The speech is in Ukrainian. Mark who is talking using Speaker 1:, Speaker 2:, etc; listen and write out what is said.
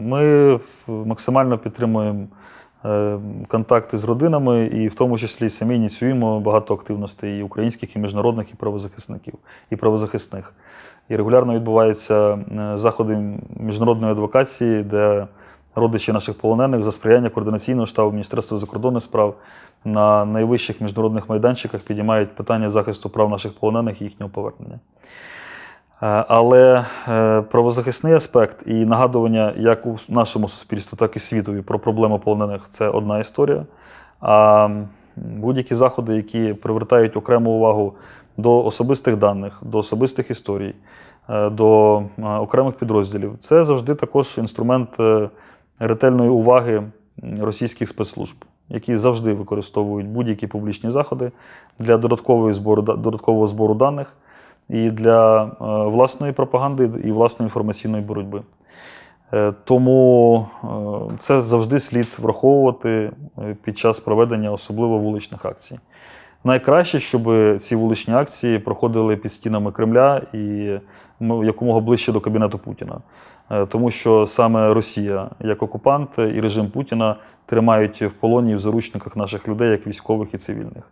Speaker 1: Ми максимально підтримуємо е, контакти з родинами, і в тому числі самі ініціюємо багато активностей і українських, і міжнародних, і правозахисників, і правозахисних. І регулярно відбуваються е, заходи міжнародної адвокації, де родичі наших полонених за сприяння координаційного штабу Міністерства закордонних справ на найвищих міжнародних майданчиках підіймають питання захисту прав наших полонених і їхнього повернення. Е, Але е, правозахисний аспект і нагадування як у нашому суспільству, так і світові про проблему полонених це одна історія. А будь-які заходи, які привертають окрему увагу до особистих даних, до особистих історій, е, до окремих підрозділів, це завжди також інструмент ретельної уваги російських спецслужб, які завжди використовують будь-які публічні заходи для додаткової збору, додаткового збору даних і для е, власної пропаганди і власної інформаційної боротьби. Е, Тому е, це завжди слід враховувати під час проведення особливо вуличних акцій. Найкраще, щоб ці вуличні акції проходили під стінами Кремля і якомога ближче до кабінету Путіна. Тому що саме Росія, як окупант і режим Путіна тримають в полоні в заручниках наших людей, як військових і цивільних.